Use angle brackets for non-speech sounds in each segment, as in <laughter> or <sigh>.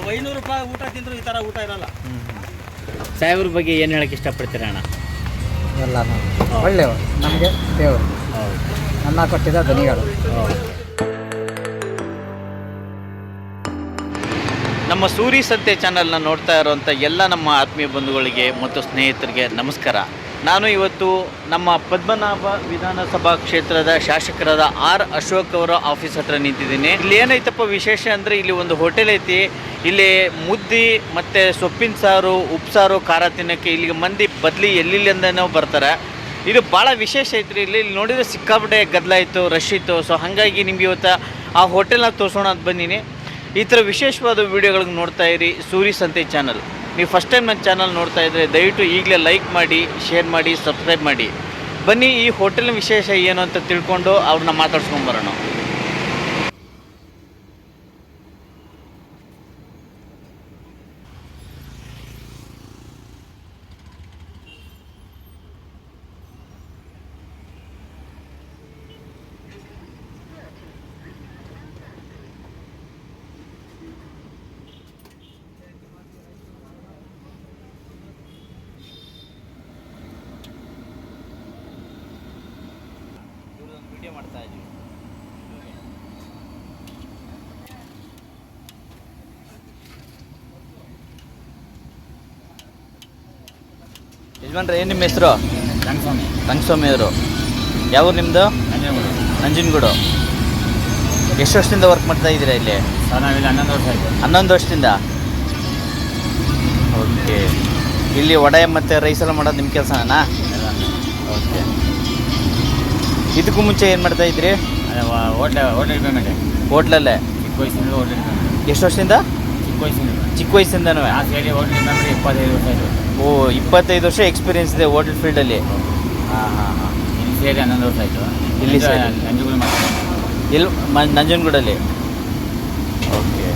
ನಾವು ಐನೂರು ರೂಪಾಯಿ ಊಟ ತಿಂದ್ರು ಈ ಥರ ಊಟ ಇರಲ್ಲ. ಸಾಹೇಬ್ರ ಬಗ್ಗೆ ಏನು ಹೇಳಕ್ಕೆ ಇಷ್ಟಪಡ್ತೀರಾ ಅಣ್ಣ? ಎಲ್ಲ ಒಳ್ಳೆಯವರು ನಮಗೆ ದೇವರು. ಅನ್ನ ಕೊಟ್ಟಿದ ಧನಿಗಳು ನಮ್ಮ ಸೂರಿ ಸಂತೆ ಚಾನಲ್ನ ನೋಡ್ತಾ ಇರುವಂಥ ಎಲ್ಲ ನಮ್ಮ ಆತ್ಮೀಯ ಬಂಧುಗಳಿಗೆ ಮತ್ತು ಸ್ನೇಹಿತರಿಗೆ ನಮಸ್ಕಾರ. ನಾನು ಇವತ್ತು ನಮ್ಮ ಪದ್ಮನಾಭ ವಿಧಾನಸಭಾ ಕ್ಷೇತ್ರದ ಶಾಸಕರಾದ ಆರ್ ಅಶೋಕ್ ಅವರ ಆಫೀಸ್ ಹತ್ರ ನಿಂತಿದ್ದೀನಿ. ಇಲ್ಲಿ ಏನೈತಪ್ಪ ವಿಶೇಷ ಅಂದರೆ ಇಲ್ಲಿ ಒಂದು ಹೋಟೆಲ್ ಐತಿ. ಇಲ್ಲಿ ಮುದ್ದಿ ಮತ್ತು ಸೊಪ್ಪಿನ ಸಾರು ಉಪ್ಸಾರು ಖಾರ ತಿನ್ನೋಕ್ಕೆ ಇಲ್ಲಿಗೆ ಮಂದಿ ಬದಲಿ ಎಲ್ಲಿಲ್ಲಿಂದನೋ ಬರ್ತಾರೆ. ಇದು ಭಾಳ ವಿಶೇಷ ಐತ್ರಿ ಇಲ್ಲಿ. ಇಲ್ಲಿ ನೋಡಿದರೆ ಸಿಕ್ಕಾಪಟ್ಟೆ ಗದ್ದಲ ಇತ್ತು, ರಶ್ ಇತ್ತು. ಸೊ ಹಾಗಾಗಿ ನಿಮ್ಗೆ ಇವತ್ತು ಆ ಹೋಟೆಲ್ನ ತೋರಿಸೋಣ ಅಂತ ಬಂದೀನಿ. ಈ ಥರ ವಿಶೇಷವಾದ ವೀಡಿಯೋಗಳಿಗೆ ನೋಡ್ತಾ ಇರಿ ಸೂರಿ ಸಂತೆ ಚಾನಲ್. ನೀವು ಫಸ್ಟ್ ಟೈಮ್ ನನ್ನ ಚಾನಲ್ ನೋಡ್ತಾ ಇದ್ದರೆ ದಯವಿಟ್ಟು ಈಗಲೇ ಲೈಕ್ ಮಾಡಿ ಶೇರ್ ಮಾಡಿ ಸಬ್ಸ್ಕ್ರೈಬ್ ಮಾಡಿ. ಬನ್ನಿ ಈ ಹೋಟೆಲ್ನ ವಿಶೇಷ ಏನು ಅಂತ ತಿಳ್ಕೊಂಡು ಅವ್ರನ್ನ ಮಾತಾಡ್ಸ್ಕೊಂಬರೋಣ ಮಾಡ್ತಾ ಇದ್ದೀವಿ ಯಜಮಾನ್ರೆ ಏನು ನಿಮ್ಮ ಹೆಸರು? ರಂಗಸ್ವಾಮಿ. ರಂಗಸ್ವಾಮಿ ಅವರು. ಯಾವ ನಿಮ್ಮದು ನಂಜನಗೂಡು. ನಂಜನಗೂಡು. ಎಷ್ಟು ವರ್ಷದಿಂದ ವರ್ಕ್ ಮಾಡ್ತಾ ಇದ್ದೀರಾ ಇಲ್ಲಿ? ಸರ್ ನಾವಿಲ್ಲಿ ಹನ್ನೊಂದು ವರ್ಷ ಆಯಿತು. ಹನ್ನೊಂದು ವರ್ಷದಿಂದ? ಓಕೆ ಇಲ್ಲಿ ವಡೆ ಮತ್ತು ರೈಸ್ ಎಲ್ಲ ಮಾಡೋದು ನಿಮ್ಮ ಕೆಲಸನಾ? ಓಕೆ ಇದಕ್ಕೂ ಮುಂಚೆ ಏನು ಮಾಡ್ತಾ ಇದ್ರಿ? ಹೋಟ್ಲೆ ಹೋಟೆಲ್ ಪೇಮೆಂಟ್ ಹೋಟ್ಲಲ್ಲೇ? ಚಿಕ್ಕ ವಯಸ್ಸಿನಿಂದ ಹೋಟೆಲ್ ಎಷ್ಟು ವರ್ಷದಿಂದ? ಚಿಕ್ಕ ವಯಸ್ಸಿನಿಂದ ಚಿಕ್ಕ ವಯಸ್ಸಿಂದನೂ? ಆ ಸೇರಿ ಹೋಟೆಲ್ ಪೇಮೆಂಟ್ ಇಪ್ಪತ್ತೈದು ವರ್ಷ ಆಯಿತು. ಓ ಇಪ್ಪತ್ತೈದು ವರ್ಷ ಎಕ್ಸ್ಪೀರಿಯನ್ಸ್ ಇದೆ ಹೋಟೆಲ್ ಫೀಲ್ಡಲ್ಲಿ ಹಾಂ ಹಾಂ ಹಾಂ. ಇಲ್ಲಿ ಸೇರಿ ಹನ್ನೊಂದು ವರ್ಷ ಆಯಿತು. ಇಲ್ಲಿ ಸೇರಿ? ನಂಜುಗುಳು ಮಾಡ್ತೀನಿ. ಎಲ್ಲಿ ಮ ನಂಜನಗೂಡಲ್ಲಿ? ಓಕೆ.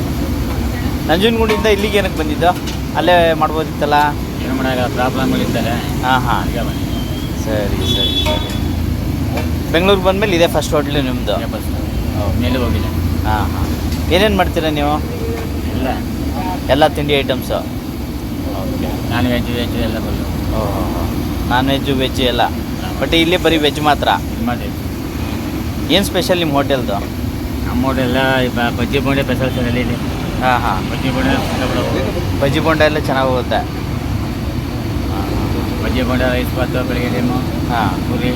ನಂಜನಗೂಡಿಂದ ಇಲ್ಲಿಗೆ ಏನಕ್ಕೆ ಬಂದಿದ್ದು? ಅಲ್ಲೇ ಮಾಡ್ಬೋದಿತ್ತಲ್ಲ? ಏನು ಮಾಡೋಲ್ಲ ಪ್ರಾಬ್ಲಮ್ಗಳಿದ್ದಾರೆ ಹಾಂ ಹಾಂ. ಸರಿ ಸರಿ ಸರಿ. ಬೆಂಗಳೂರಿಗೆ ಬಂದಮೇಲೆ ಇದೇ ಫಸ್ಟ್ ಹೋಟ್ಲು ನಿಮ್ಮದು ಬಸ್ ಮೇಲೆ ಹೋಗಿಲ್ಲ. ಹಾಂ ಹಾಂ. ಏನೇನು ಮಾಡ್ತೀರಾ ನೀವು? ಎಲ್ಲ. ಎಲ್ಲ ತಿಂಡಿ items okay. Non veg veg ಎಲ್ಲ ಬರಲು ಓಹೋ ನಾನ್ ವೆಜ್ಜು ವೆಜ್ ಎಲ್ಲ. ಬಟ್ ಇಲ್ಲಿ ಬರೀ ವೆಜ್ ಮಾತ್ರ? ಮಾಡಿ ಏನು ಸ್ಪೆಷಲ್ ನಿಮ್ಮ ಹೋಟೆಲ್ದು ನಮ್ಮ ಹೋಟೆಲ್ಲ ಬಜ್ಜಿ ಬೋಂಡೆ ಸ್ಪೆಷಲ್ ಸರ್ ಇಲ್ಲಿ. ಹಾಂ ಹಾಂ. ಬಜ್ಜಿ ಬೋಂಡೆ ಬಜ್ಜಿ ಬೋಂಡ ಎಲ್ಲ ಚೆನ್ನಾಗಿ ಹೋಗುತ್ತೆ. ಬಜ್ಜಿ ಬೋಂಡೆ ರೈಸ್ ಬಾತು ಬೆಳಿಗ್ಗೆ ಟೈಮು ಹಾಂ. ಪೂರಿ.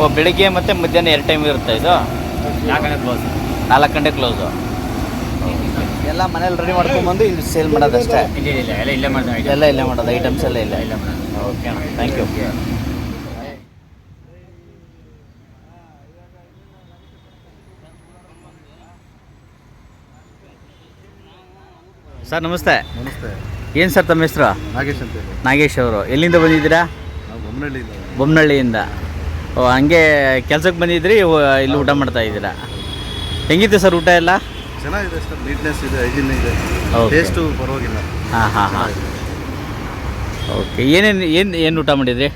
ಓ ಬೆಳಿಗ್ಗೆ ಮತ್ತೆ ಮಧ್ಯಾಹ್ನ ಎರಡು ಟೈಮ್ ಇರುತ್ತೆ ಇದು? ನಾಲ್ಕು ಗಂಟೆ ಕ್ಲೋಸು ಎಲ್ಲ ಮನೇಲಿ ರೆಡಿ ಮಾಡ್ಕೊಂಡ್ಬಂದು ಇಲ್ಲಿ ಸೇಲ್ ಮಾಡೋದಷ್ಟೇ. ಇಲ್ಲ ಇಲ್ಲ ಎಲ್ಲ ಇಲ್ಲೇ ಮಾಡೋದು ಐಟಮ್ಸ್ ಎಲ್ಲ ಇಲ್ಲ ಇಲ್ಲೇ. ಮಾಡೋದು. ಓಕೆ ಥ್ಯಾಂಕ್ ಯು ಸರ್ ನಮಸ್ತೆ. ನಮಸ್ತೆ. ಏನು ಸರ್ ತಮ್ಮ ಹೆಸರು? ನಾಗೇಶ್ ಅಂತ ಹೇಳಿ. ನಾಗೇಶ್ ಅವರು. ಎಲ್ಲಿಂದ ಬಂದಿದ್ದೀರಾ? ಬೊಮ್ಮನಹಳ್ಳಿಯಿಂದ ಬೊಮ್ಮನಹಳ್ಳಿಯಿಂದ ಓ ಹಂಗೆ ಕೆಲ್ಸಕ್ಕೆ ಬಂದಿದ್ರಿ ಇಲ್ಲಿ ಊಟ ಮಾಡ್ತಾ ಇದ್ದೀರಾ? ಹೆಂಗಿತ್ತು ಸರ್ ಊಟ ಎಲ್ಲ? ಚೆನ್ನಾಗಿದೆ ಸರ್ ನೀಟ್ನೆಸ್ ಇದೆ ಹೈಜಿನ್ ಇದೆ. Okay. ಟೇಸ್ಟು ಪರವಾಗಿಲ್ಲ. ಹಾಂ ಹಾಂ ಹಾಂ. ಓಕೆ ಏನೇನು ಏನು ಏನು ಊಟ ಮಾಡಿದ್ರಿ?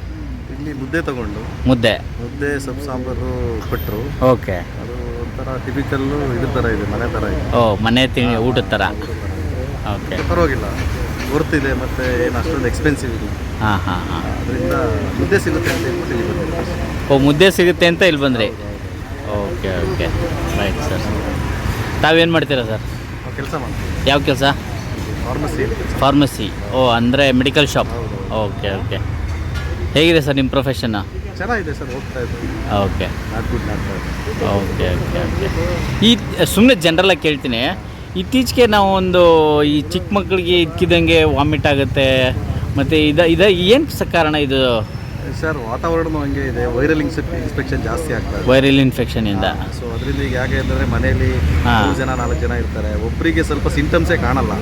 ಇಲ್ಲಿ ಮುದ್ದೆ ತಗೊಂಡು. ಮುದ್ದೆ? ಮುದ್ದೆ ಸೊಪ್ಪು ಸಾಂಬಾರು ಕೊಟ್ಟರು ಓಕೆ ಅದು ಒಂಥರ ಟಿಪಿಕಲ್ಲು ಇದ್ರ ಥರ ಇದೆ ಮನೆ ಥರ ಇದೆ. ಓ ಮನೆ ತಿಂಡಿ ಊಟದ ಥರ ಓಕೆ ಪರವಾಗಿಲ್ಲ. ವರ್ತಿದೆ ಮತ್ತು ಏನು ಅಷ್ಟೊಂದು ಎಕ್ಸ್ಪೆನ್ಸಿವ್ ಇಲ್ಲ ಹಾಂ ಹಾಂ ಹಾಂ. ಅದರಿಂದ ಮುದ್ದೆ ಸಿಗುತ್ತೆ ಅಂತ ಹೇಳ್ಬಿಟ್ಟು ಇಲ್ಲಿ ಓ ಮುದ್ದೆ ಸಿಗುತ್ತೆ ಅಂತ ಇಲ್ಲಿ ಬಂದ್ರಿ? Okay okay. ರೈಟ್ ಸರ್ ತಾವೇನು ಮಾಡ್ತೀರಾ ಸರ್ ಕೆಲಸ ಮಾಡ್ತೀವಿ. ಯಾವ ಕೆಲಸ? ಫಾರ್ಮಸಿ ಫಾರ್ಮಸಿ ಓ ಅಂದರೆ ಮೆಡಿಕಲ್ ಶಾಪ್ ಓಕೆ ಓಕೆ. ಹೇಗಿದೆ ಸರ್ ನಿಮ್ಮ ಪ್ರೊಫೆಷನ್ನು ಚೆನ್ನಾಗಿದೆ ಸರ್ ಹೋಗ್ತಾ ಇದ್ದೀವಿ okay. Not good not okay okay okay. ಈ ಸುಮ್ಮನೆ ಜನರಲ್ಲಾಗಿ ಕೇಳ್ತೀನಿ. ಇತ್ತೀಚೆಗೆ ನಾವು ಒಂದು ಈ ಚಿಕ್ಕ ಮಕ್ಕಳಿಗೆ ಇದ್ಕಿದಂಗೆ ವಾಮಿಟ್ ಆಗುತ್ತೆ. ಮತ್ತು ಇದು ಇದು ಏನು ಕಾರಣ ಇದು? ಸರ್ ವಾತಾವರಣ ಹಂಗೆ ಇದೆ. ವೈರಲ್ ಇನ್ಫೆಕ್ಷನ್ ಜಾಸ್ತಿ ಆಗ್ತದೆ ವೈರಲ್ ಇನ್ಫೆಕ್ಷನ್ ಇನ್ಫೆಕ್ಷನಿಂದ ಸೊ ಅದರಿಂದ ಈಗ ಯಾಕೆ ಅಂತಂದ್ರೆ ಮನೆಯಲ್ಲಿ. ಮೂರು ಜನ ನಾಲ್ಕು ಜನ ಇರ್ತಾರೆ. ಒಬ್ಬರಿಗೆ ಸ್ವಲ್ಪ ಸಿಂಟಮ್ಸೇ ಕಾಣಲ್ಲ.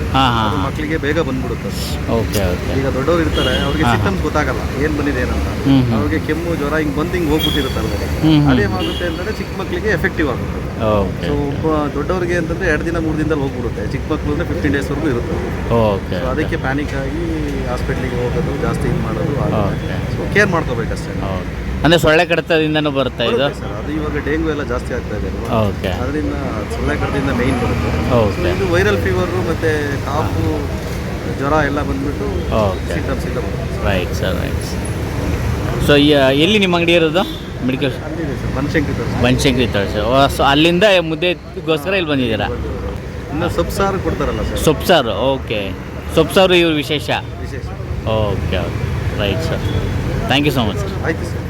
ಅದು ಮಕ್ಕಳಿಗೆ ಬೇಗ ಬಂದ್ಬಿಡುತ್ತೆ. ಓಕೆ ಈಗ ದೊಡ್ಡವರು ಇರ್ತಾರೆ ಅವ್ರಿಗೆ. ಸಿಂಟಮ್ಸ್ ಗೊತ್ತಾಗಲ್ಲ. ಏನ್ ಬಂದಿದೆ ಏನಂತ. ಅವ್ರಿಗೆ ಕೆಮ್ಮು ಜ್ವರ ಹಿಂಗ್ ಬಂದು ಹಿಂಗ್ ಹೋಗ್ಬಿಟ್ಟಿರುತ್ತೆ ಅಲ್ವಾ ಹ್ಮ್, ಹ್ಮ್. ಅದೇನಾಗುತ್ತೆ ಅಂತಂದ್ರೆ ಚಿಕ್ಕ ಮಕ್ಕಳಿಗೆ ಎಫೆಕ್ಟಿವ್ ಆಗುತ್ತೆ. ಸೊ ಒಬ್ಬ ದೊಡ್ಡವರಿಗೆ ಅಂತಂದ್ರೆ ಎರಡು ದಿನ ಮೂರು ದಿನದಲ್ಲಿ ಹೋಗ್ಬಿಡುತ್ತೆ. ಚಿಕ್ಕ ಮಕ್ಕಳು ಅಂದ್ರೆ ಫಿಫ್ಟೀನ್ ಡೇಸ್ವರೆಗೂ ಇರುತ್ತೆ. ಅದಕ್ಕೆ ಪ್ಯಾನಿಕ್ ಆಗಿ ಹಾಸ್ಪಿಟ್ಲಿಗೆ ಹೋಗೋದು ಜಾಸ್ತಿ ಇದು ಮಾಡೋದು ಸೊ ಕೇರ್ ಮಾಡ್ಕೋಬೇಕಷ್ಟೇ ಓಕೆ ಅಂದರೆ ಸೊಳ್ಳೆ ಕಡಿತದಿಂದನೂ ಬರುತ್ತಾ ಇದು? ಬರುತ್ತೆ ಸರ್. ಅದು ಇವಾಗ ಡೆಂಗು ಎಲ್ಲ ಜಾಸ್ತಿ ಆಗ್ತಾ ಇದೆ ಅಲ್ವಾ? ಓಕೆ. ಅದರಿಂದ ಸೊಳ್ಳೆ ಕಡದಿಂದ ಮೇಯ್ನ್ ಬರುತ್ತೆ. So okay. ಇದು ವೈರಲ್ ಫೀವರು ಮತ್ತೆ ಕಾಫು ಜ್ವರ ಎಲ್ಲ ಬಂದ್ಬಿಟ್ಟು ಓಕೆ. ಸಿಂಟಮ್ಸ್ ಇಂದ ಬರುತ್ತೆ. ರೈಟ್ ಸರ್ ರೈಟ್ ಸೊ ಎಲ್ಲಿ ನಿಮ್ಮ ಅಂಗಡಿ ಇರೋದು? ಮೆಡಿಕಲ್ ಅಲ್ಲಿದೆ ಸರ್ ಬನಶಂಕರಿ ತೋರಿಸಿ ಬನಶಂಕರಿ ತಳಿಸಿ ಸೊ ಅಲ್ಲಿಂದ ಮುದ್ದೆಗೋಸ್ಕರ ಇಲ್ಲಿ ಬಂದಿದ್ದೀರಾ? ಇನ್ನು ಸೊಪ್ಪು ಸಾರು ಕೊಡ್ತಾರಲ್ಲ ಸರ್. ಸೊಪ್ಪು ಸಾರು ಓಕೆ. ಸೊಪ್ಪು ಸಾರು ಇವ್ರ ವಿಶೇಷ? ವಿಶೇಷ. Okay okay. Right sir thank you so much sir ಆಯ್ತು ಸರ್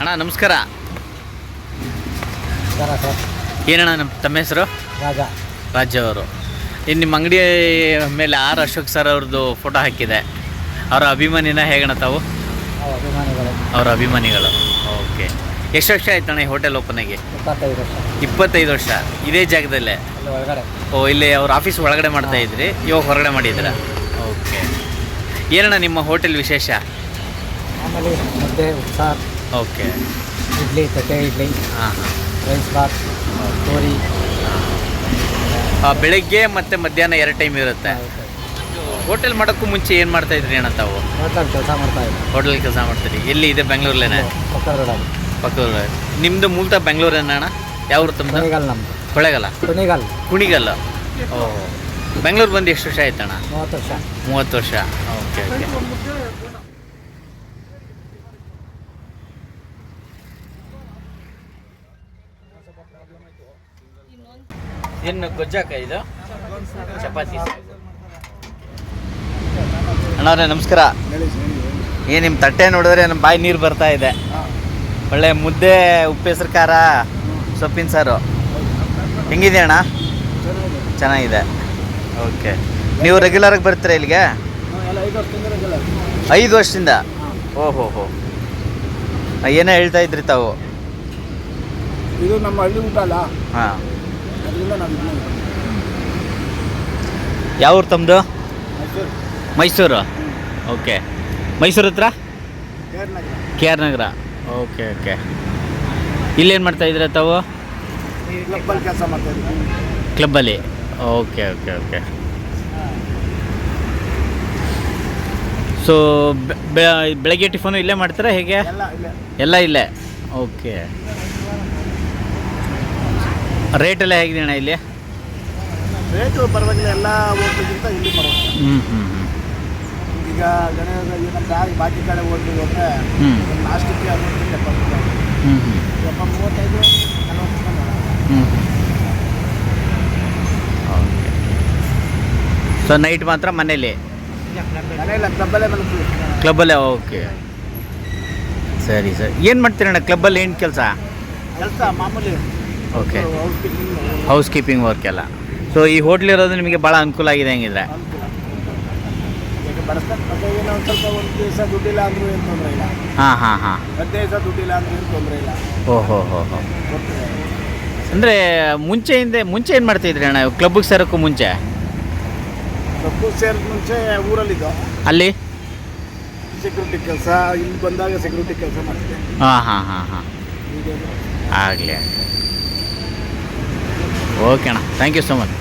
ಅಣ್ಣ ನಮಸ್ಕಾರ. ಸರ ಸರ್. ಏನಣ್ಣ ನಮ್ಮ ತಮ್ಮ ಹೆಸರು? ರಾಜ. ರಾಜ ಅವರು. ಇನ್ನು ನಿಮ್ಮ ಅಂಗಡಿ ಮೇಲೆ ಆರ್ ಅಶೋಕ್ ಸರ್ ಅವ್ರದ್ದು ಫೋಟೋ ಹಾಕಿದೆ. ಅವರ ಅಭಿಮಾನಿನ ಹೇಗಣ ತಾವು? ಅವರ ಅಭಿಮಾನಿಗಳು. ಓಕೆ ಎಷ್ಟು ವರ್ಷ ಆಯ್ತಣ್ಣ ಈ ಹೋಟೆಲ್ ಓಪನ್ ಇಪ್ಪತ್ತೈದು ವರ್ಷ. ಇಪ್ಪತ್ತೈದು ವರ್ಷ. ಇದೇ ಜಾಗದಲ್ಲೇ? ಓ ಇಲ್ಲಿ ಅವ್ರ ಆಫೀಸ್ ಒಳಗಡೆ ಮಾಡ್ತಾ ಇದ್ರಿ? ಇವಾಗ ಹೊರಗಡೆ ಮಾಡಿದ್ದೀರಾ? ಓಕೆ ಏನಣ್ಣ ನಿಮ್ಮ ಹೋಟೆಲ್ ವಿಶೇಷ? ಓಕೆ ಇಡ್ಲಿ ತಟ್ಟೆ ಇಡ್ಲಿ. ಹಾಂ ರೈಸ್ ಬಾತ್ ಪೂರಿ. ಬೆಳಗ್ಗೆ ಮತ್ತು ಮಧ್ಯಾಹ್ನ ಎರಡು ಟೈಮ್ ಇರುತ್ತೆ. ಹೋಟೆಲ್ ಮಾಡೋಕ್ಕೂ ಮುಂಚೆ ಏನು ಮಾಡ್ತಾ ಇದ್ರಿ ಅಣ್ಣ ತಾವು? ಹೋಟ್ಲಲ್ಲಿ ಕೆಲಸ ಮಾಡ್ತಾ ಇದ್ದೀವಿ ಹೋಟೆಲ್ ಕೆಲಸ ಮಾಡ್ತೀರಿ ಎಲ್ಲಿ ಇದೆ ಬೆಂಗಳೂರಲ್ಲೇನೆ? ಪಕ್ಕದ ನಿಮ್ಮದು ಮೂಲತಃ ಬೆಂಗಳೂರೇನ ಅಣ್ಣ? ಯಾವ ಊರು ತಮ್ಮದು ಕುಣಿಗಲ್ ನಮ್ಮದು ಕೊಳ್ಳೇಗಲ್ಲ ಕುಣಿಗಲ್ ಕುಣಿಗಲ್ಲ. ಓ ಬೆಂಗಳೂರು ಬಂದು ಎಷ್ಟು ವರ್ಷ ಆಯ್ತಣ್ಣ? ಮೂವತ್ತು ವರ್ಷ. ಮೂವತ್ತು ವರ್ಷ. Okay okay. ಏನು ಗೊಜ್ಜಾಕ ಇದು? ಚಪಾತಿ. ಅಣ್ಣವ್ರೆ ನಮಸ್ಕಾರ. ಏನು ನಿಮ್ಮ ತಟ್ಟೆ ನೋಡಿದ್ರೆ ನಮ್ಮ ಬಾಯಿ ನೀರು ಬರ್ತಾ ಇದೆ. ಒಳ್ಳೆ ಮುದ್ದೆ ಉಪ್ಪೆಸರು ಖಾರ ಸೊಪ್ಪಿನ ಸಾರು. ಹೆಂಗಿದೆ ಅಣ್ಣ? ಚೆನ್ನಾಗಿದೆ. ಓಕೆ. ನೀವು ರೆಗ್ಯುಲರಾಗಿ ಬರ್ತೀರಾ ಇಲ್ಲಿಗೆ? ಐದು ವರ್ಷದಿಂದ? ಓಹೋ ಹೋ. ಏನೋ ಹೇಳ್ತಾ ಇದ್ರಿ ತಾವು? ಇದು ನಮ್ಮ ಹಳ್ಳಿ ಊಟ ಅಲ್ಲ. ಹಾಂ. ನಾವು ಯಾವ ಊರು ತಮ್ಮದು ಮೈಸೂರು. ಓಕೆ. ಮೈಸೂರು ಹತ್ರ? K R Nagar. Okay okay. ಇಲ್ಲೇನು ಮಾಡ್ತಾ ಇದ್ದೀರಾ ತಾವು? ಕ್ಲಬ್ಬಲ್ಲಿ ಕೆಲಸ ಮಾಡ್ತಾ ಇದ್ದೀವಿ ಕ್ಲಬ್ಬಲ್ಲಿ ಓಕೆ ಓಕೆ ಓಕೆ. ಸೊ ಬೆಳಗ್ಗೆ ಟಿಫನು ಇಲ್ಲೇ ಮಾಡ್ತೀರಾ ಹೇಗೆ? ಎಲ್ಲ ಇಲ್ಲೇ? ಓಕೆ. ರೇಟ್ ಎಲ್ಲ ಹೇಗಿದೆ ಅಣ್ಣ ಇಲ್ಲಿ? ರೇಟು ಪರವಾಗಿಲ್ಲ ಎಲ್ಲ ಹೋಟ್ಲಿಗಿಂತ ಇಲ್ಲಿ ಪರವಾಗಿಲ್ಲ. ಹ್ಞೂ ಹ್ಞೂ ಹ್ಞೂ ಈಗ ಗಣೇಶ ಈಗ ದಾರಿ ಬಾಕಿ ಕಡೆ ಹೋಟ್ಲಿಗೆ ಹೋದ್ರೆ ಹ್ಞೂ ಲಾಸ್ಟಿಗೆ ಅದು ಎಪ್ಪತ್ತು ರೂಪಾಯಿ. ಹ್ಞೂ ಹ್ಞೂ ಎಪ್ಪ ಮೂವತ್ತೈದು ನಲ್ವತ್ತು ರೂಪಾಯಿ ಹ್ಞೂ ಓಕೆ ಸೊ ನೈಟ್ ಮಾತ್ರ ಮನೇಲಿ ಮನೆಯಲ್ಲ ಕ್ಲಬ್ಬಲ್ಲೇ ಓಕೆ ಸರಿ ಸರ್. ಏನು ಮಾಡ್ತೀರಣ್ಣ ಕ್ಲಬ್ಬಲ್ಲಿ ಏನು ಕೆಲಸ? ಕೆಲಸ ಮಾಮೂಲಿ. ಓಕೆ ಹೌಸ್ ಕೀಪಿಂಗ್ ವರ್ಕ್ ಎಲ್ಲ. ಸೊ ಈ ಹೋಟ್ಲ್ ಇರೋದು ನಿಮಗೆ ಭಾಳ ಅನುಕೂಲ ಆಗಿದೆ ಹೆಂಗಿದ್ರೆ? ಹಾಂ ಹಾಂ ಹಾಂ. ಹದಿನೈದು ದಿವಸ ದುಡ್ಡಿಲ್ಲ ಅಂದ್ರೂ ಏನು ತೊಂದರೆ ಇಲ್ಲ. ಓ ಹೋ ಹೋ ಅಂದರೆ ಮುಂಚೆಯಿಂದ ಮುಂಚೆ ಏನು ಮಾಡ್ತಿದ್ರಿ ಅಣ್ಣ? ಕ್ಲಬ್ಬಿಗೆ ಸೇರೋಕ್ಕೂ ಮುಂಚೆ? ಕ್ಲಬ್ಬಿಗೆ ಸೇರೋಕ್ಕೆ ಮುಂಚೆ ಊರಲ್ಲಿದ್ದು? ಅಲ್ಲಿ? ಸೆಕ್ಯೂರಿಟಿ ಕೆಲಸ ಇಲ್ಲಿ ಬಂದಾಗ ಸೆಕ್ಯೂರಿಟಿ ಕೆಲಸ ಮಾಡ್ತಿದ್ದೆ. ಹಾಂ ಹಾಂ ಹಾಂ ಹಾಂ. ಆಗಲಿ. ಓಕೆ ಅಣ್ಣ. ಥ್ಯಾಂಕ್ ಯು ಸೊ ಮಚ್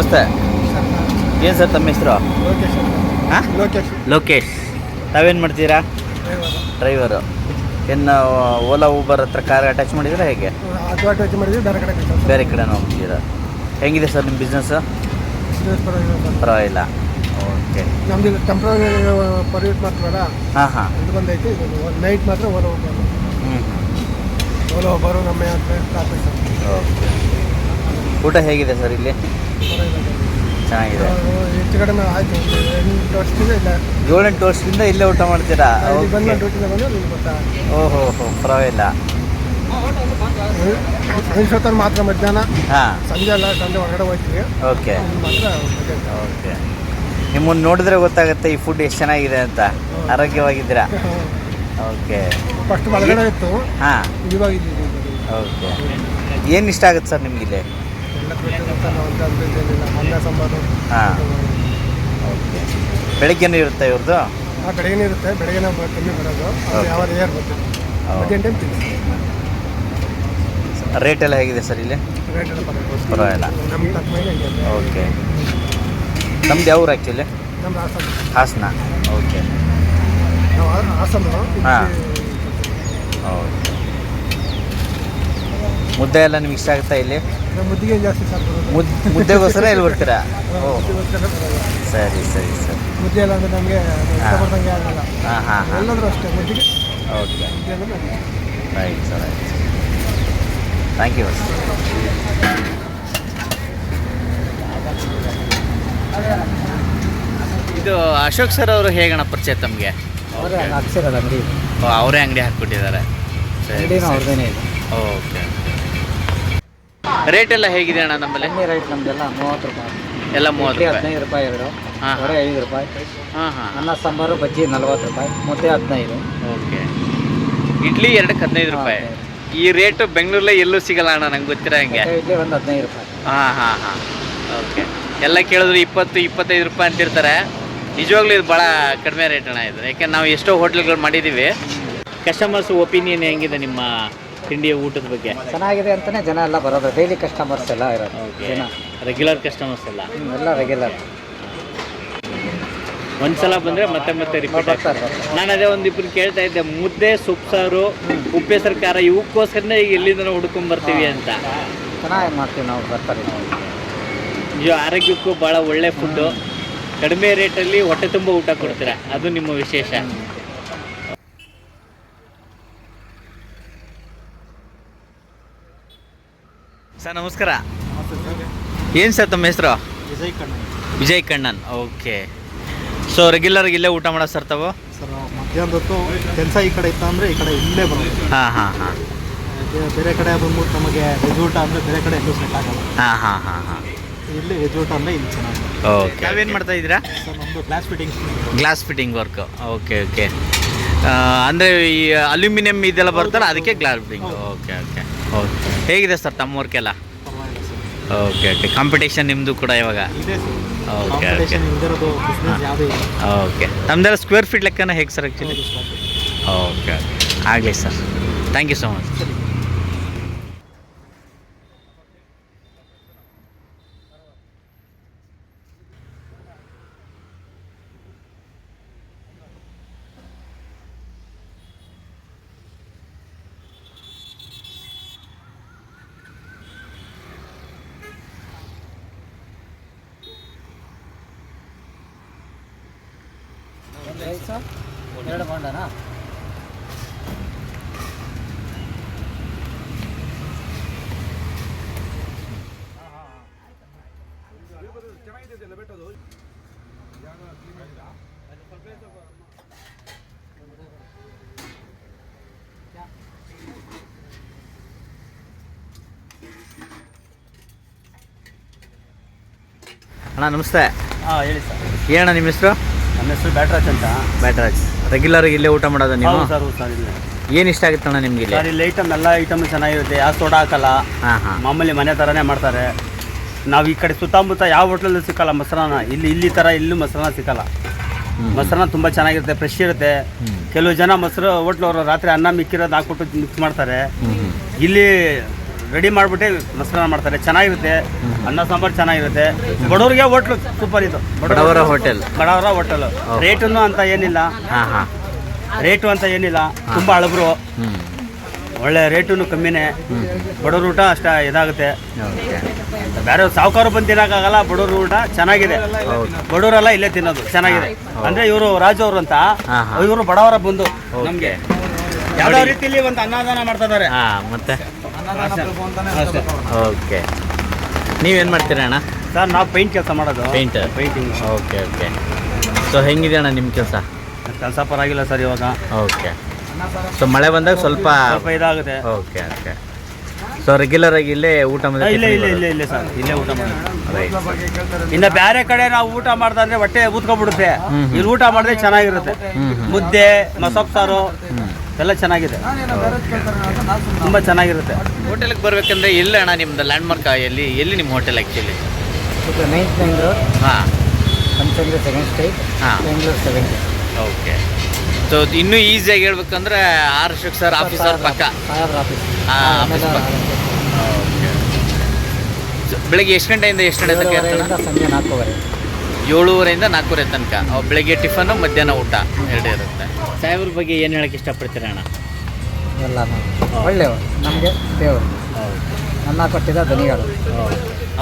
ನಮಸ್ತೆ. ಏನು ಸರ್ ತಮ್ಮ ಹೆಸರು? ಲೋಕೇಶ್ ಹಾಂ? ಲೋಕೇಶ್. ಲೋಕೇಶ್ ತಾವೇನು ಮಾಡ್ತೀರಾ? ಡ್ರೈವರು. ಏನು ಓಲಾ ಊಬರ್ ಹತ್ರ ಕಾರ್ ಅಟ್ಯಾಚ್ ಮಾಡಿದ್ರೆ ಹೇಗೆ? ಅದು ಅಟ್ಯಾಚ್ ಮಾಡಿದ್ವಿ ಬೇರೆ ಕಡೆ ಹೋಗ್ತೀರಾ? ಹೆಂಗಿದೆ ಸರ್ ನಿಮ್ಮ ಬಿಸ್ನೆಸ್ ಪರವಾಗಿಲ್ಲ. ಓಕೆ ನಮ್ದು ಟೆಂಪ್ರವರಿ ಪರ್ಮಿಟ್ ಮಾತ್ರ ಹಾಂ ಹಾಂ. ಇದು ಬಂದೈತಿ ನೈಟ್ ಮಾತ್ರ ಓಲೋ ಊಬರ್ ಹ್ಞೂ ಓಲೋ ಹೋಗ್ಬಾರು ನಮ್ಮ ಓಕೆ ಊಟ ಹೇಗಿದೆ ಸರ್ ಇಲ್ಲಿ? ಚೆನ್ನಾಗಿದೆ. ಹೆಚ್ಚು ಕಡಿಮೆ ಆಯಿತು. ಎಂಟು ವರ್ಷದಿಂದ ಇಲ್ಲ. ಏಳೆಂಟು ವರ್ಷದಿಂದ ಇಲ್ಲೇ ಊಟ ಮಾಡ್ತೀರಾ? ಓಹೋ ಹೋ ಪರವಾಗಿಲ್ಲ. ಐದು ಮಾತ್ರ ಮಧ್ಯಾಹ್ನ. ಹಾಂ. ಸಂಜೆ ಅಲ್ಲ ಸಂಜೆ ಹೊರಗಡೆ ಹೋಗ್ತೀವಿ. ಓಕೆ ಓಕೆ ನಿಮ್ಮನ್ನು ನೋಡಿದ್ರೆ ಗೊತ್ತಾಗುತ್ತೆ ಈ ಫುಡ್ ಎಷ್ಟು ಚೆನ್ನಾಗಿದೆ ಅಂತ. ಆರೋಗ್ಯವಾಗಿದ್ದೀರಾ? ಓಕೆ ಫಸ್ಟ್ ಒಳಗಡೆ ಇತ್ತು. ಹಾಂ. ಇವಾಗ ಓಕೆ ಏನು ಇಷ್ಟ ಆಗುತ್ತೆ ಸರ್ ನಿಮ್ಗೆ ಹಾಂ. ಓಕೆ ಬೆಳಗ್ಗೆನೂ ಇರುತ್ತೆ ಇವ್ರದ್ದು ಆ ಬೆಳಗ್ಗೆ ಇರುತ್ತೆ. ಬೆಳಗ್ಗೆ ಕಮ್ಮಿ ಬರೋದು. ಯಾವ ಏರ್ ಬರ್ತೀವಿ ಮಧ್ಯಾಹ್ನ ಟೈಮ್ ತಿನ್ನಿಸಿ ರೇಟ್ ಎಲ್ಲ ಹೇಗಿದೆ ಸರ್ ಇಲ್ಲಿ? ರೇಟ್ ಎಲ್ಲ ಪರವಾಗಿಲ್ಲ. ಓಕೆ ನಮ್ದು ಯಾವ ಊರು ಆ್ಯಕ್ಚುಲಿ ನಮ್ದು ಹಾಸನ. ಹಾಸನ. ಓಕೆ ನಾವು ಹಾ- ಹಾಸನ. ಹಾಂ. ಹಾ. ಓಕೆ ಮುದ್ದೆ ಎಲ್ಲ ನಿಮ್ಗೆ ಇಷ್ಟ ಆಗುತ್ತಾ ಇಲ್ಲಿ? ಮುದ್ದಿಗೆ ಜಾಸ್ತಿ ಸಾಕು ಬರೋದು ಮುದ್ ಮುದ್ದೆಗೋಸ್ಕರ ಇಲ್ಲಿ ಬರ್ತೀರಾ <laughs> ಓ. ಸರಿ ಸರಿ ಸರಿ. ಮುದ್ದೆ ಎಲ್ಲ ಅಂದರೆ ನಮಗೆ ಇಷ್ಟಪಡ್ದಂಗೆ ಆಗಲ್ಲ. ಹಾಂ ಹಾಂ ಹಾಂ. ಎಲ್ಲಾದರೂ ಅಷ್ಟೇ ಮುದ್ದಿಗೆ. ಓಕೆ ಮುದ್ದೆ right sir right thank you ಇದು ಅಶೋಕ್ ಸರ್ ಅವರು ಹೇಗಣ ಪರಿಚಯ ತಮಗೆ? ಅವರೇ ಹಾಕ್ಸಿರೋದು ಅಂಗಡಿ. ಅವರೇ ಅಂಗಡಿ ಹಾಕ್ಬಿಟ್ಟಿದ್ದಾರೆ. ಓಕೆ ರೇಟ್ ಎಲ್ಲ ಹೇಗಿದೆ ಅಣ್ಣ ನಮ್ಮಲ್ಲಿ? ಕಮ್ಮಿ ರೈಟ್ ನಮ್ದೆಲ್ಲ ಮೂವತ್ತು ರೂಪಾಯಿ. ಎಲ್ಲ ಮೂವತ್ತು ಇಡ್ಲಿ ರೂಪಾಯಿ. ಹದಿನೈದು ರೂಪಾಯಿ ಎರಡು ಹಾಂ ವಡೆ ಐದು ರೂಪಾಯಿ ಹಾಂ ಹಾಂ. ಅನ್ನ ಸಾಂಬಾರು ಬಜ್ಜಿ ನಲ್ವತ್ತು ರೂಪಾಯಿ ಮತ್ತೆ ಹದಿನೈದು. ಓಕೆ. ಇಡ್ಲಿ ಎರಡಕ್ಕೆ ಹದಿನೈದು ರೂಪಾಯಿ. ಈ ರೇಟು ಬೆಂಗಳೂರಲ್ಲೇ ಎಲ್ಲೂ ಸಿಗಲ್ಲ ಅಣ್ಣ ನಂಗೆ ಗೊತ್ತಿರೋ ಹಂಗೆ? ಇಡ್ಲಿ ಒಂದು ಹದಿನೈದು ರೂಪಾಯಿ. ಹಾಂ ಹಾಂ ಹಾಂ. ಓಕೆ. ಎಲ್ಲ ಕೇಳಿದ್ರು ಇಪ್ಪತ್ತು ಇಪ್ಪತ್ತೈದು ರೂಪಾಯಿ ಅಂತಿರ್ತಾರೆ. ನಿಜವಾಗ್ಲೂ ಇದು ಭಾಳ ಕಡಿಮೆ ರೇಟ್ ಅಣ್ಣ ಇದು. ಯಾಕೆಂದ್ರೆ ನಾವು ಎಷ್ಟೋ ಹೋಟ್ಲ್ಗಳು ಮಾಡಿದ್ದೀವಿ. ಕಸ್ಟಮರ್ಸ್ ಒಪಿನಿಯನ್ ಹೆಂಗಿದೆ ನಿಮ್ಮ ತಿಂಡಿಯ ಊಟದ ಬಗ್ಗೆ? ಚೆನ್ನಾಗಿದೆ ಅಂತಾನೆ ಜನ ಎಲ್ಲ ಬರೋದು. ಡೈಲಿ ಕಸ್ಟಮರ್ಸ್ ಎಲ್ಲ ಇರೋದು. ಜನ. ರೆಗ್ಯುಲರ್ ಕಸ್ಟಮರ್ಸ್ ಎಲ್ಲ? ಹ್ಮ್, ಎಲ್ಲ ರೆಗ್ಯುಲರ್ ಒಂದ್ಸಲ ಬಂದರೆ ಮತ್ತೆ ಮತ್ತೆ ರಿಪೀಟ್ ಆಗ್ತಾರೆ ಬರ್ತಾರೆ ನಾನು ಅದೇ ಒಂದು ಇಬ್ಬರು ಕೇಳ್ತಾ ಇದ್ದೆ ಮುದ್ದೆ ಸೊಪ್ಪು ಸಾರು ಉಪ್ಪೆಸರು ಖಾರ ಇವಕ್ಕೋಸ್ಕರನೇ ಈಗ ಎಲ್ಲಿಂದ ಹುಡ್ಕೊಂಡ್ ಬರ್ತೀವಿ ಅಂತ. ಚೆನ್ನಾಗಿ ಮಾಡ್ತೀವಿ ನಾವು ಬರ್ತಾರೆ. ನಿಜ ಆರೋಗ್ಯಕ್ಕೂ ಭಾಳ ಒಳ್ಳೆ ಫುಡ್ಡು ಕಡಿಮೆ ರೇಟಲ್ಲಿ ಹೊಟ್ಟೆ ತುಂಬ ಊಟ ಕೊಡ್ತೀರಾ? ಅದು ನಿಮ್ಮ ವಿಶೇಷ. ಸರ್ ನಮಸ್ಕಾರ. ಏನು ಸರ್ ತಮ್ಮ ಹೆಸರು? Vijay Kannan. Vijay Kannan okay. So regular ಇಲ್ಲೇ ಊಟ ಮಾಡೋ ಸರ್ ತಾವು? ಸರ್ ಮಧ್ಯಾಹ್ನದ ಹೊತ್ತು ಕೆಲಸ ಈ ಕಡೆ ಇತ್ತು ಅಂದರೆ ಈ ಕಡೆ ಇಲ್ಲೇ ಬರೋದು. ಹಾಂ ಹಾಂ ಹಾಂ. ಬೇ- ಬೇರೆ ಕಡೆ ಬಂದ್ಬಿಟ್ಟು ನಮಗೆ ವೆಜ್ ಊಟ ಅಂದರೆ ಬೇರೆ ಕಡೆ ಎಲ್ಲೂ ಸೆಟ್ ಆಗಲ್ಲ. ಹಾಂ ಹಾಂ ಹಾಂ ಹಾಂ. ಇಲ್ಲಿ ವೆಜ್ ಊಟ ಅಂದರೆ ಇಲ್ಲಿ ಚೆನ್ನಾಗಿ. ಓಕೆ ನಾವೇನು ಮಾಡ್ತಾ ಇದ್ದೀರಾ? ಸರ್ ನಮ್ಮದು glass fitting glass fitting work okay okay. ಅಂದರೆ ಈ ಅಲ್ಯೂಮಿನಿಯಂ ಇದೆಲ್ಲ ಬರ್ತಾರೆ ಅದಕ್ಕೆ glass building okay okay okay ಹೇಗಿದೆ ಸರ್ ತಮ್ಮ ವರ್ಕ್ ಎಲ್ಲ? ಓಕೆ ಓಕೆ ಕಾಂಪಿಟೇಷನ್ ನಿಮ್ಮದು ಕೂಡ ಇವಾಗ? ಓಕೆ ಓಕೆ ಓಕೆ ತಮ್ಮದೆಲ್ಲ ಸ್ಕ್ವೇರ್ ಫೀಟ್ ಲೆಕ್ಕನ ಹೇಗೆ ಸರ್ ಆ್ಯಕ್ಚುಲಿ ಓಕೆ ಆಗಲಿ sir thank you so much ಎರಡು ಬಾಂಡನಾ? ಅಣ್ಣ ನಮಸ್ತೆ. ಹಾಂ ಹೇಳಿ ಸರ್. ಏನಣ್ಣ ನಿಮ್ಮ ಹೆಸರು? ನನ್ನ ಹೆಸರು ಬ್ಯಾಟ್ರಾಜ್ ಅಂತ. ಬ್ಯಾಟ್ರಾಜ್. ರೆಗ್ಯುಲರ್ ಇಲ್ಲೇ ಊಟ ಮಾಡೋದು ನೀವು? ಹೌದು ಸರ್ ಹೌದು ಸರ್ ಇಲ್ಲ ಏನು ಇಷ್ಟ ಆಗುತ್ತೆ ಅಣ್ಣ ನಿಮ್ಗೆ ಇಲ್ಲಿ? ಸರ್ ಇಲ್ಲಿ ಐಟಮ್ ಎಲ್ಲ ಐಟಮ್ ಚೆನ್ನಾಗಿರುತ್ತೆ. ಯಾವ ಸೋಡಾ ಹಾಕಲ್ಲ ಹಾಂ ಹಾಂ. ಮಾಮೂಲಿ ಮನೆ ಥರನೇ ಮಾಡ್ತಾರೆ. ನಾವು ಈ ಕಡೆ ಸುತ್ತಮುತ್ತ ಯಾವ ಹೋಟ್ಲಲ್ಲೂ ಸಿಕ್ಕಲ್ಲ ಮೊಸರನ್ನ. ಇಲ್ಲಿ ಇಲ್ಲಿ ಥರ ಇಲ್ಲೂ ಮೊಸರನ್ನ ಸಿಕ್ಕಲ್ಲ. ಮೊಸರನ್ನ ತುಂಬ ಚೆನ್ನಾಗಿರುತ್ತೆ ಫ್ರೆಶ್ ಇರುತ್ತೆ. ಕೆಲವು ಜನ ಮೊಸರು ಹೋಟ್ಲವರು ರಾತ್ರಿ ಅನ್ನ ಮಿಕ್ಕಿರೋದು ಹಾಕ್ಬಿಟ್ಟು ಮಿಕ್ಸ್ ಮಾಡ್ತಾರೆ. ಇಲ್ಲಿ ರೆಡಿ ಮಾಡಿಬಿಟ್ಟು ಮೊಸರನ್ನ ಮಾಡ್ತಾರೆ. ಚೆನ್ನಾಗಿರುತ್ತೆ. ಅನ್ನ ಸಾಂಬಾರು ಚೆನ್ನಾಗಿರುತ್ತೆ. ಬಡವರಿಗೆ ಹೋಟ್ಲು ಸೂಪರ್ ಇದು. ಬಡವರ ಹೋಟೆಲ್. ಬಡವರ ಹೋಟೆಲ್. ರೇಟನ್ನು ಅಂತ ಏನಿಲ್ಲ. ಹಾಂ ಹಾಂ. ರೇಟು ಅಂತ ಏನಿಲ್ಲ. ತುಂಬ ಅಳಬ್ರು. ಒಳ್ಳೆ ರೇಟು ಕಮ್ಮಿನೇ. ಬಡವ್ರ ಊಟ ಅಷ್ಟ ಇದಾಗುತ್ತೆ. ಬೇರೆ ಸಾವುಕಾರ ಬಂದು ತಿನ್ನಕ್ಕಾಗಲ್ಲ ಬಡವ್ರ ಊಟ ಚೆನ್ನಾಗಿದೆ. ಬಡವರೆಲ್ಲ ಇಲ್ಲೇ ತಿನ್ನೋದು ಚೆನ್ನಾಗಿದೆ. ಅಂದ್ರೆ ಇವರು ರಾಜು ಅವರು ಅಂತ. ಇವರು ಬಡವರ ಬಂದು ನಮಗೆ ಯಾವ್ದೋ ರೀತಿಯಲ್ಲಿ ಒಂದು ಅನ್ನದಾನ ಮಾಡ್ತಾ ಇದಾರೆ. ಹಾಂ ಮತ್ತೆ ಓಕೆ. ನೀವೇನು ಮಾಡ್ತೀರಾ ಅಣ್ಣ? ಸರ್ ನಾವು ಪೈಂಟ್ ಕೆಲಸ ಮಾಡೋದು. Paint. Painting. Okay okay. So ಹೆಂಗಿದೆ ಅಣ್ಣ ನಿಮ್ಮ ಕೆಲಸ? ಕೆಲಸ ಪರವಾಗಿಲ್ಲ ಸರ್ ಇವಾಗ. ಓಕೆ. ಸೊ ಮಳೆ ಬಂದಾಗ ಸ್ವಲ್ಪ ಸ್ವಲ್ಪ ಇದಾಗುತ್ತೆ. Okay okay. ಸೊ ರೆಗ್ಯುಲರ್ ಆಗಿ ಇಲ್ಲೇ ಊಟ ಇನ್ನ ಇಲ್ಲೇ ಇಲ್ಲ ಇಲ್ಲ ಇಲ್ಲೇ ಸರ್. ಇಲ್ಲೇ ಊಟ ಮಾಡೋದು. ರೈಟ್ ಇನ್ನು ಬೇರೆ ಕಡೆ ನಾವು ಊಟ ಮಾಡ್ದಂದ್ರೆ ಹೊಟ್ಟೆ ಊದ್ಕೊಂಡ್ಬಿಡುತ್ತೆ. ಇಲ್ಲಿ ಊಟ ಮಾಡಿದ್ರೆ ಚೆನ್ನಾಗಿರುತ್ತೆ. ಮುದ್ದೆ ಮಸೊಪ್ಪು ಸಾರು ಎಲ್ಲ ಚೆನ್ನಾಗಿದೆ. ತುಂಬ ಚೆನ್ನಾಗಿರುತ್ತೆ. ಹೋಟೆಲ್ಗೆ ಬರಬೇಕಂದ್ರೆ ಎಲ್ಲ ಅಣ್ಣ ನಿಮ್ದು ಲ್ಯಾಂಡ್ಮಾರ್ಕ್ ಎಲ್ಲಿ ಎಲ್ಲಿ ನಿಮ್ಮ ಹೋಟೆಲ್ ಆ್ಯಕ್ಚುಲಿ ನೈನ್ತ್ ಹಾಂ. ಪಂಚಂದ್ರ ಸೆಕೆಂಡ್ ಸ್ಟ್ರೈಟ್ ಹಾಂ. ಬೆಂಗಳೂರು ಸೆವೆಂಟಿ ಓಕೆ ಸೊ ಇನ್ನೂ ಈಸಿಯಾಗಿ ಹೇಳ್ಬೇಕಂದ್ರೆ ಆರ್ ಅಶೋಕ್ ಸರ್ ಆಫೀಸರ್ ಪಕ್ಕ. ಸಾಹೇಬ್ರ ಆಫೀಸ್ ಆ, ಆಫೀಸ್ ಪಕ್ಕ. ಬೆಳಗ್ಗೆ ಬೆಳಿಗ್ಗೆ ಎಷ್ಟು ಗಂಟೆಯಿಂದ ಎಷ್ಟು ಗಂಟೆ ತನಕ? ಸಂಜೆ ನಾಲ್ಕೂವರೆ. ಏಳುವರೆಯಿಂದ ನಾಲ್ಕೂವರೆ ತನಕ. ಬೆಳಗ್ಗೆ ಬೆಳಿಗ್ಗೆ ಟಿಫನ್ನು ಮಧ್ಯಾಹ್ನ ಊಟ ಎರಡೇ ಇರುತ್ತೆ. ಸಾಹೇಬ್ರ ಬಗ್ಗೆ ಏನು ಹೇಳಕ್ಕೆ ಇಷ್ಟಪಡ್ತೀರ ಅಣ್ಣ? ಎಲ್ಲ ಒಳ್ಳೆಯವರು. ನಮಗೆ ದೇವರು. ಅನ್ನ ಕೊಟ್ಟಿದ್ದ ಧನಿಗಳು.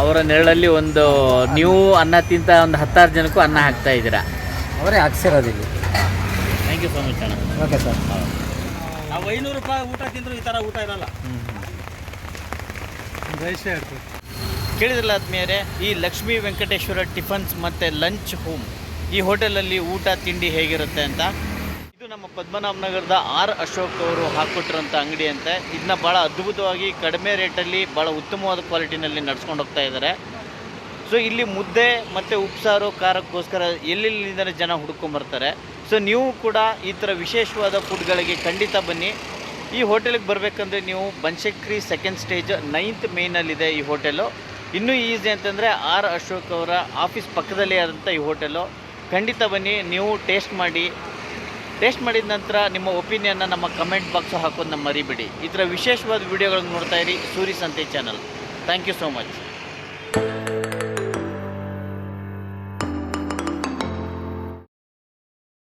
ಅವರ ನೆರಳಲ್ಲಿ ಒಂದು ನೀವು ಅನ್ನ ತಿಂತ ಒಂದು ಹತ್ತಾರು ಜನಕ್ಕೂ ಅನ್ನ ಹಾಕ್ತಾ ಇದ್ದೀರಾ? ಅವರೇ ಹಾಕ್ಸಿರೋದಿಲ್ಲ ಥ್ಯಾಂಕ್ ಯು ಸೊ ಮಚ್ ಅಣ್ಣ. ಓಕೆ ಸರ್ ನಾವು ಐನೂರು ರೂಪಾಯಿ ಊಟ ತಿಂದರೂ ಈ ಥರ ಊಟ ಇರಲ್ಲ. ಕೇಳಿದ್ರಲ್ಲ ಆತ್ಮೀಯರೇ ಈ ಲಕ್ಷ್ಮೀ ವೆಂಕಟೇಶ್ವರ ಟಿಫನ್ಸ್ ಮತ್ತು ಲಂಚ್ ಹೋಮ್ ಈ ಹೋಟೆಲಲ್ಲಿ ಊಟ ತಿಂಡಿ ಹೇಗಿರುತ್ತೆ ಅಂತ? ನಮ್ಮ ಪದ್ಮನಾಭನಗರದ ಆರ್ ಅಶೋಕ್ ಅವರು ಹಾಕ್ಕೊಟ್ಟಿರೋಂಥ ಅಂಗಡಿ ಅಂತೆ. ಇದನ್ನ ಭಾಳ ಅದ್ಭುತವಾಗಿ ಕಡಿಮೆ ರೇಟಲ್ಲಿ ಭಾಳ ಉತ್ತಮವಾದ ಕ್ವಾಲಿಟಿನಲ್ಲಿ ನಡ್ಸ್ಕೊಂಡು ಹೋಗ್ತಾ ಇದ್ದಾರೆ. ಸೊ ಇಲ್ಲಿ ಮುದ್ದೆ ಮತ್ತು ಉಪ್ಸಾರು ಖಾರಕ್ಕೋಸ್ಕರ ಎಲ್ಲೆಲ್ಲಿಂದ ಜನ ಹುಡ್ಕೊಂಬರ್ತಾರೆ ಸೊ ನೀವು ಕೂಡ ಈ ಥರ ವಿಶೇಷವಾದ ಫುಡ್ಗಳಿಗೆ ಖಂಡಿತ ಬನ್ನಿ. ಈ ಹೋಟೆಲಿಗೆ ಬರಬೇಕಂದ್ರೆ ನೀವು ಬನ್ಶಕ್ರಿ ಸೆಕೆಂಡ್ ಸ್ಟೇಜ್ ನೈನ್ತ್ ಮೇನಲ್ಲಿದೆ ಈ ಹೋಟೆಲು. ಇನ್ನೂ ಈಸಿ ಅಂತಂದರೆ ಆರ್ ಅಶೋಕ್ ಅವರ ಆಫೀಸ್ ಪಕ್ಕದಲ್ಲಿ ಆದಂಥ ಈ ಹೋಟೆಲು. ಖಂಡಿತ ಬನ್ನಿ, ನೀವು ಟೇಸ್ಟ್ ಮಾಡಿ. ಟೇಸ್ಟ್ ಮಾಡಿದ ನಂತರ ನಿಮ್ಮ ಒಪಿನಿಯನ್ನ ನಮ್ಮ ಕಮೆಂಟ್ ಬಾಕ್ಸ್ ಹಾಕೋದು ನಮ್ಮ ಮರಿಬೇಡಿ. ಈ ಥರ ವಿಶೇಷವಾದ ವಿಡಿಯೋಗಳನ್ನು ನೋಡ್ತಾ ಇರಿ. Suri Santhe channel thank you so much